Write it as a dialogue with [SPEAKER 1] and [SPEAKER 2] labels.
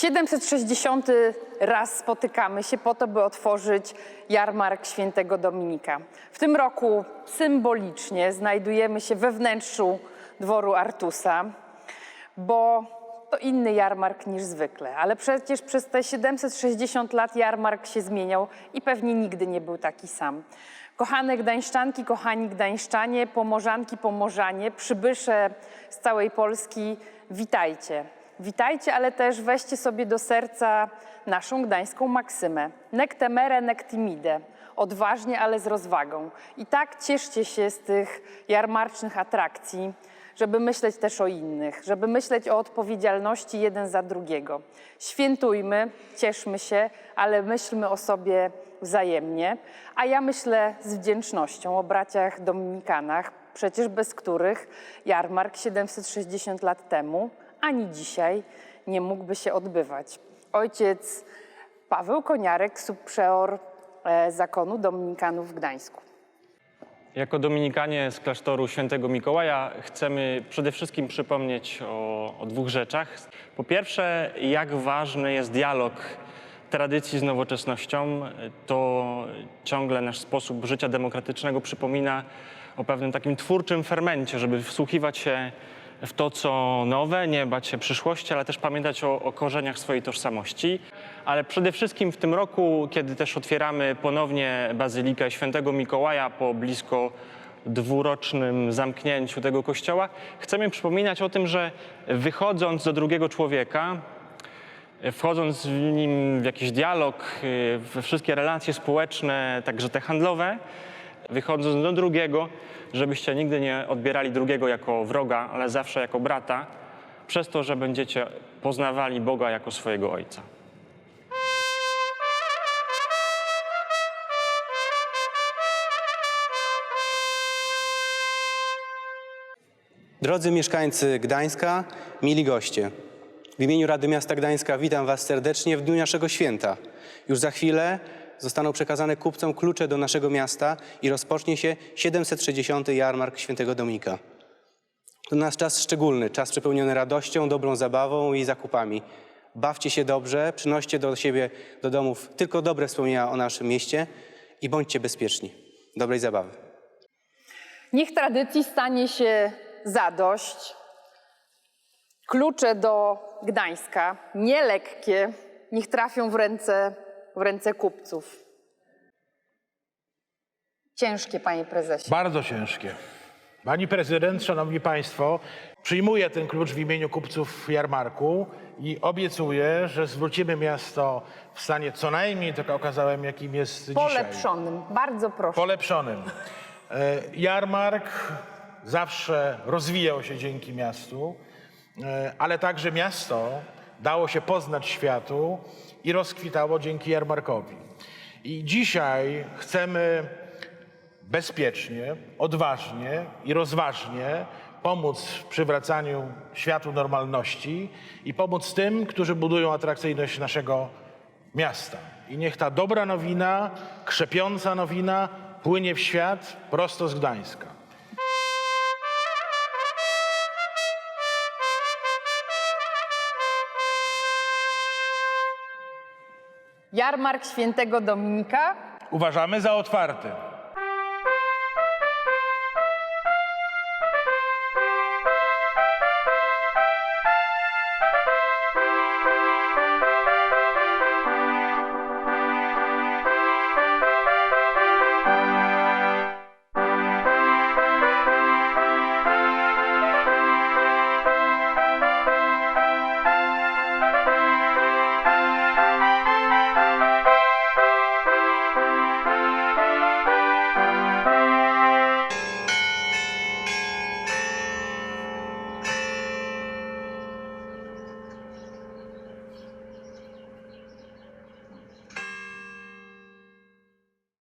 [SPEAKER 1] 760 raz spotykamy się po to, by otworzyć jarmark Świętego Dominika. W tym roku symbolicznie znajdujemy się we wnętrzu dworu Artusa, bo to inny jarmark niż zwykle. Ale przecież przez te 760 lat jarmark się zmieniał i pewnie nigdy nie był taki sam. Kochane Gdańszczanki, kochani Gdańszczanie, Pomorzanki, Pomorzanie, przybysze z całej Polski, witajcie. Witajcie, ale też weźcie sobie do serca naszą gdańską maksymę. Nec temere, nec timide. Odważnie, ale z rozwagą. I tak cieszcie się z tych jarmarcznych atrakcji, żeby myśleć też o innych, żeby myśleć o odpowiedzialności jeden za drugiego. Świętujmy, cieszmy się, ale myślmy o sobie wzajemnie. A ja myślę z wdzięcznością o braciach dominikanach, przecież bez których jarmark 760 lat temu ani dzisiaj nie mógłby się odbywać. Ojciec Paweł Koniarek, subprzeor e, zakonu dominikanów w Gdańsku.
[SPEAKER 2] Jako Dominikanie z klasztoru świętego Mikołaja chcemy przede wszystkim przypomnieć o, o dwóch rzeczach. Po pierwsze, jak ważny jest dialog tradycji z nowoczesnością. To ciągle nasz sposób życia demokratycznego przypomina o pewnym takim twórczym fermencie, żeby wsłuchiwać się w to, co nowe, nie bać się przyszłości, ale też pamiętać o, o korzeniach swojej tożsamości. Ale przede wszystkim w tym roku, kiedy też otwieramy ponownie Bazylikę Świętego Mikołaja po blisko dwurocznym zamknięciu tego kościoła, chcemy przypominać o tym, że wychodząc do drugiego człowieka, wchodząc w nim w jakiś dialog, we wszystkie relacje społeczne, także te handlowe, wychodząc do drugiego, żebyście nigdy nie odbierali drugiego jako wroga, ale zawsze jako brata, przez to, że będziecie poznawali Boga jako swojego Ojca.
[SPEAKER 3] Drodzy mieszkańcy Gdańska, mili goście, w imieniu Rady Miasta Gdańska witam Was serdecznie w dniu naszego święta. Już za chwilę zostaną przekazane kupcom klucze do naszego miasta i rozpocznie się 760. Jarmark Świętego Dominika. To nasz czas szczególny, czas przepełniony radością, dobrą zabawą i zakupami. Bawcie się dobrze, przynoście do siebie, do domów tylko dobre wspomnienia o naszym mieście i bądźcie bezpieczni. Dobrej zabawy.
[SPEAKER 1] Niech tradycji stanie się zadość. Klucze do Gdańska, nielekkie, niech trafią w ręce, w ręce kupców. Ciężkie, panie prezesie.
[SPEAKER 4] Bardzo ciężkie. Pani prezydent, szanowni państwo, przyjmuję ten klucz w imieniu kupców jarmarku i obiecuję, że zwrócimy miasto w stanie co najmniej tak okazałem, jakim jest dzisiaj.
[SPEAKER 1] Polepszonym. Bardzo proszę.
[SPEAKER 4] Polepszonym. E, Jarmark zawsze rozwijał się dzięki miastu, e, ale także miasto dało się poznać światu i rozkwitało dzięki jarmarkowi. I dzisiaj chcemy bezpiecznie, odważnie i rozważnie pomóc w przywracaniu światu normalności i pomóc tym, którzy budują atrakcyjność naszego miasta. I niech ta dobra nowina, krzepiąca nowina płynie w świat prosto z Gdańska.
[SPEAKER 1] Jarmark Świętego Dominika
[SPEAKER 4] Uważamy za otwarty.